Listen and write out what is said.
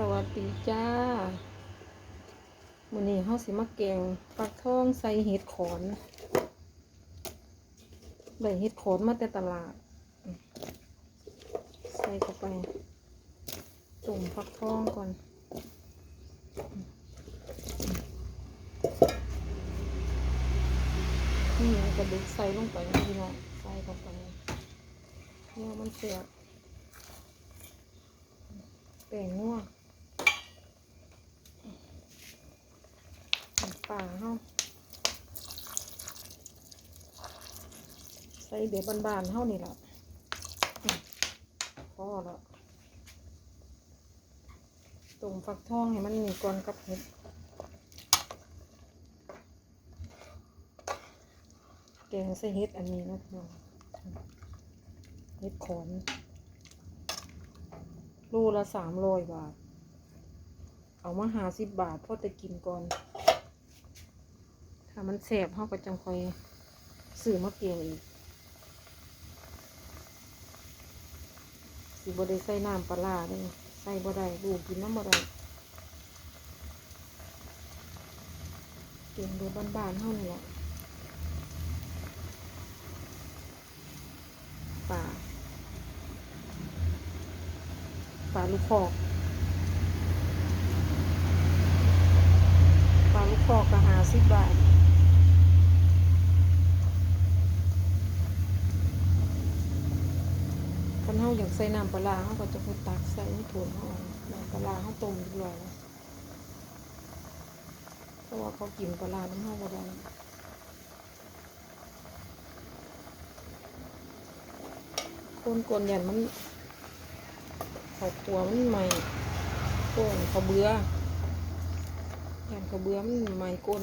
สวัสดีจ้ามื้อนี้เฮาสิมาแกงฟักทองใส่เห็ดขอนได้เห็ดขอนมาแต่ตลาด ใส่เข้าไปต้มฟักทองก่อนนี่กระดูกใส่ลงไปนะพี่น้องใส่เข้าไปเนี่ยมันเสียแป้งนัวน้ำ ปลาเฮาใส่เด็ดบานๆเฮานี่แหละพอแล้วต้มฟักทองให้มันมีก่อนกับเห็ดแกงใส่เห็ดอันนี้นะพี่น้องเห็ดขอนรูละสามร้อยบาท เอามาหาสิบบาทพ่อจะกินก่อน ถ้ามันแสบเขาก็จังคอยซื้อมาเกงอีกสิบ่ได้ใส่น้ำปลาร้าเลยใส่บ่ได้ลูกินน้ำบ่ได้เกงเดือบ้านๆเท่านี้แหละปลาปลาลูกคอกปลาลูกคอกก็หาสิบบาทคัน เฮาอยากใส่น้ำปลาร้าเฮาก็จะพูดตักใส่นถ้วเฮาน้ำปลาร้าเฮาต้มเรียบร้อยเพราะว่าเขากินปลาร้าน้ำเฮาบ่ได้คนกลนยันมันเขาครัวมันใหม่ก้นเขาเบื่อยันเขาเบื่อมันใหม่ก้น